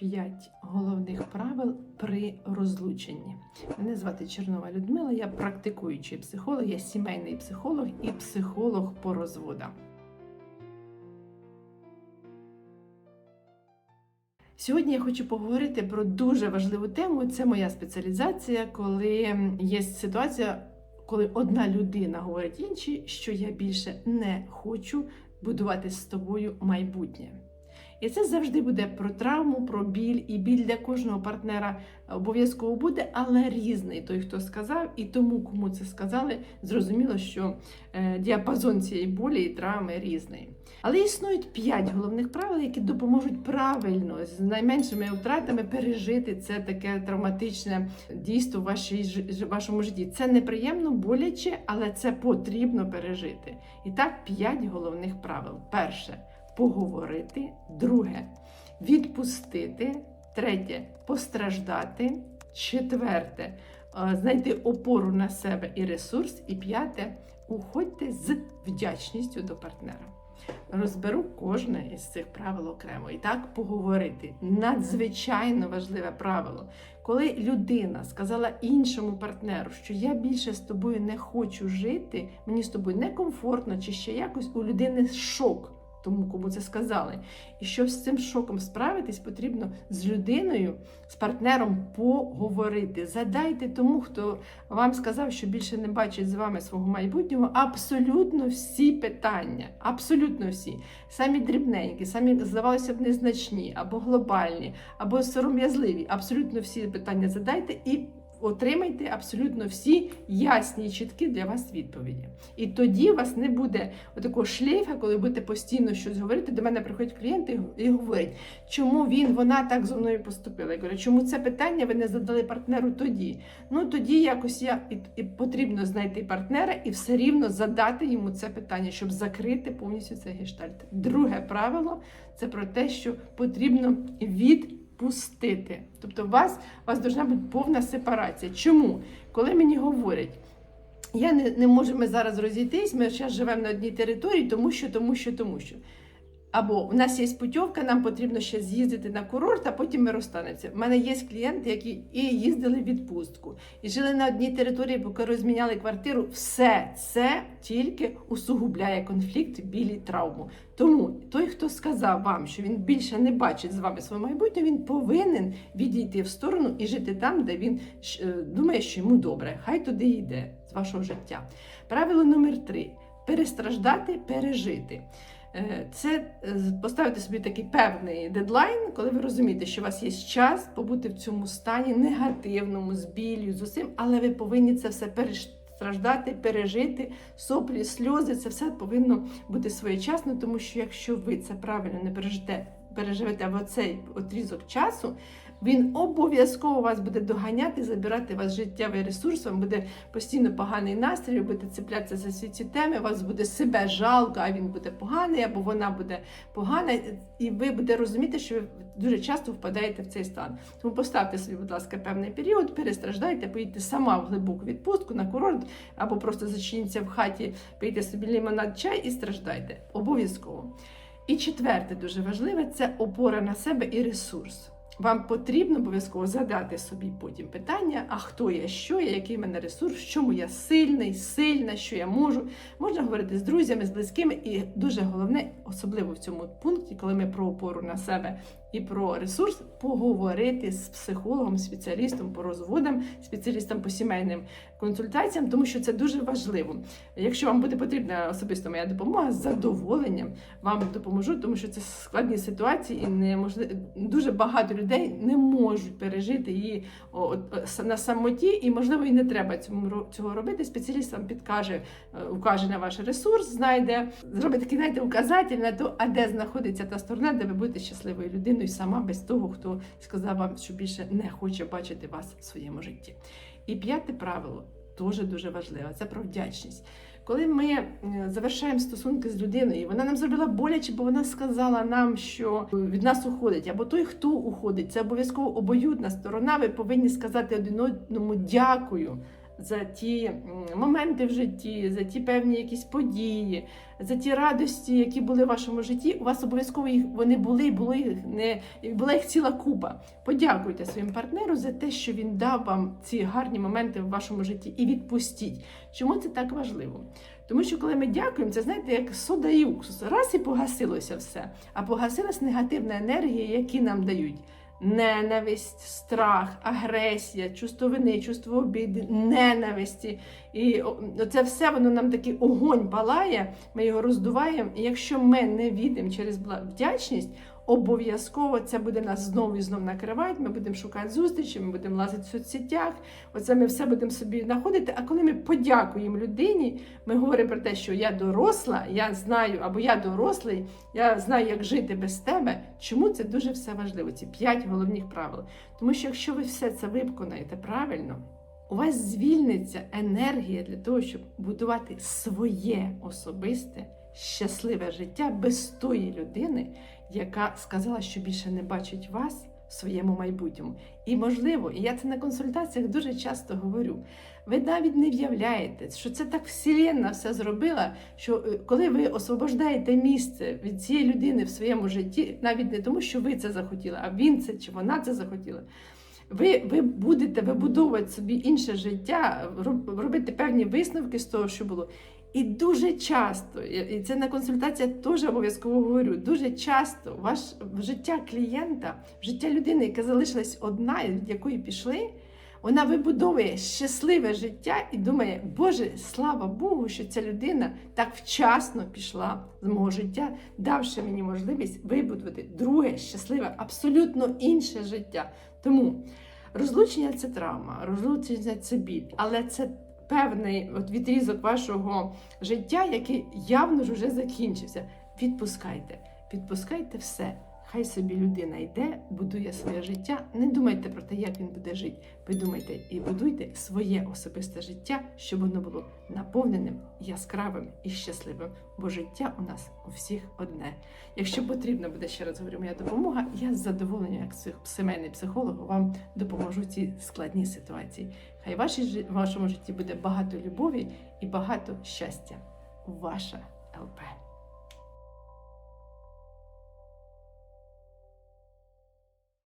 П'ять головних правил при розлученні. Мене звати Чернова Людмила, я практикуючий психолог, я сімейний психолог і психолог по розводам. Сьогодні я хочу поговорити про дуже важливу тему. Це моя спеціалізація, коли є ситуація, коли одна людина говорить іншій, що я більше не хочу будувати з тобою майбутнє. І це завжди буде про травму, про біль, і біль для кожного партнера обов'язково буде, але різний той, хто сказав, і тому, кому це сказали, зрозуміло, що е, діапазон цієї болі і травми різний. Але існують п'ять головних правил, які допоможуть правильно з найменшими втратами пережити це таке травматичне дійство в вашій вашому житті. Це неприємно, боляче, але це потрібно пережити. І так, п'ять головних правил. Перше поговорити. Друге відпустити. Третє постраждати. Четверте е, знайти опору на себе і ресурс. І п'яте уходьте з вдячністю до партнера. Розберу кожне із цих правил окремо. І так поговорити. Надзвичайно важливе правило. Коли людина сказала іншому партнеру, що я більше з тобою не хочу жити, мені з тобою некомфортно, чи ще якось у людини шок. Тому кому це сказали. І щоб з цим шоком справитись, потрібно з людиною, з партнером поговорити. Задайте тому, хто вам сказав, що більше не бачить з вами свого майбутнього, абсолютно всі питання. Абсолютно всі. Самі дрібненькі, самі, здавалося б, незначні, або глобальні, або сором'язливі. Абсолютно всі питання задайте і. Отримайте абсолютно всі ясні чіткі для вас відповіді. І тоді у вас не буде отакого шлейфа, коли будете постійно щось говорити. До мене приходять клієнти і говорять, чому він, вона так зі мною поступила. Я говорю, чому це питання ви не задали партнеру тоді? Ну тоді якось я і, і потрібно знайти партнера і все рівно задати йому це питання, щоб закрити повністю цей гештальт. Друге правило це про те, що потрібно відпустити. Тобто, у вас у вас должна бути повна сепарація. Чому? Коли мені говорять. Я не, не можу ми зараз розійтись, ми зараз живемо на одній території, тому що, тому що, тому що. Або у нас є путівка, нам потрібно ще з'їздити на курорт, а потім ми розстанемося. У мене є клієнти, які і їздили в відпустку, і жили на одній території, поки розміняли квартиру. Все це тільки усугубляє конфлікт, білі травму. Тому той, хто сказав вам, що він більше не бачить з вами своє майбутнє, він повинен відійти в сторону і жити там, де він е, думає, що йому добре. Хай туди йде з вашого життя. Правило номер три: перестраждати, пережити. Е, Це е, поставити собі такий певний дедлайн, коли ви розумієте, що у вас є час побути в цьому стані негативному, з біллю, з усім, але ви повинні це все перестраждати, пережити, соплі, сльози. Це все повинно бути своєчасно, тому що якщо ви це правильно не пережите, переживете в оцей отрізок часу. Він обов'язково вас буде доганяти, забирати ваш життєвий ресурс, вам буде постійно поганий настрій, будете цеплятися за всі ці теми, вас буде себе жалко, а він буде поганий, або вона буде погана, і ви будете розуміти, що ви дуже часто впадаєте в цей стан. Тому поставте собі, будь ласка, певний період, перестраждайте, поїдьте сама в глибоку відпустку на курорт, або просто зачиніться в хаті, пийте собі лимонад, чай і страждайте. Обов'язково. І четверте, дуже важливе це опора на себе і ресурс. Вам потрібно обов'язково задати собі потім питання: а хто я, що я, який в мене ресурс, в чому я сильний, сильна, що я можу. Можна говорити з друзями, з близькими, і дуже головне, особливо в цьому пункті, коли ми про опору на себе і про ресурс, поговорити з психологом, спеціалістом по розводам, спеціалістом по сімейним консультаціям, тому що це дуже важливо. Якщо вам буде потрібна особисто моя допомога, з задоволенням вам допоможу, тому що це складні ситуації, і неможливо дуже багато людей не можуть пережити її на самоті, і можливо і не треба цьому цього робити. Спеціаліст вам підкаже, е, укаже на ваш ресурс, знайде, зробить такий знаєте, указатель на то, а де знаходиться та сторона, де ви будете щасливою людиною сама без того, хто сказав вам, що більше не хоче бачити вас в своєму житті. І п'яте правило теж дуже важливе це про вдячність. Коли ми е, завершаємо стосунки з людиною, вона нам зробила боляче, бо вона сказала нам, що від нас уходить, або той, хто уходить, це обов'язково обоюдна сторона. Ви повинні сказати один одному дякую за ті моменти в житті, за ті певні якісь події, за ті радості, які були в вашому житті. У вас обов'язково їх вони були, було їх не була їх ціла купа. Подякуйте своїм партнеру за те, що він дав вам ці гарні моменти в вашому житті, і відпустіть. Чому це так важливо? Тому що коли ми дякуємо, це знаєте, як сода і уксус. Раз і погасилося все, а погасилась негативна енергія, які нам дають. Ненависть, страх, агресія, чувство вини, чувство обіди, ненависті. І це все воно нам такий огонь палає, ми його роздуваємо. І якщо ми не відемо через вдячність, обов'язково це буде нас знову і знову накривати. Ми будемо шукати зустрічі, ми будемо лазити в соцсетях. Оце ми все будемо собі знаходити. А коли ми подякуємо людині, ми говоримо про те, що я доросла, я знаю, або я дорослий, я знаю, як жити без тебе. Чому це дуже все важливо? Ці п'ять головних правил. Тому що якщо ви все це виконаєте правильно, у вас звільниться енергія для того, щоб будувати своє особисте щасливе життя без тої людини, яка сказала, що більше не бачить вас в своєму майбутньому. І можливо, і я це на консультаціях дуже часто говорю. Ви навіть не в'являєте, що це так вселенна все зробила, що е, коли ви освобождаєте місце від цієї людини в своєму житті, навіть не тому, що ви це захотіли, а він це чи вона це захотіла. Ви, ви будете вибудовувати собі інше життя, робити певні висновки з того, що було. І дуже часто, і це на консультаціях теж обов'язково говорю. Дуже часто ваш життя клієнта, життя людини, яка залишилась одна, від якої пішли, вона вибудовує щасливе життя і думає, Боже, слава Богу, що ця людина так вчасно пішла з мого життя, давши мені можливість вибудувати друге щасливе, абсолютно інше життя. Тому розлучення це травма, розлучення це біль, але це певний от відрізок вашого життя, який явно ж вже закінчився. Відпускайте, відпускайте все. Хай собі людина йде, будує своє життя. Не думайте про те, як він буде жити. Ви думайте і будуйте своє особисте життя, щоб воно було наповненим, яскравим і щасливим. Бо життя у нас у всіх одне. Якщо потрібно буде ще раз говорю, моя допомога, я з задоволенням, як сімейний психолог, вам допоможу в цій складній ситуації. Хай в вашому житті буде багато любові і багато щастя. Ваша ЛП.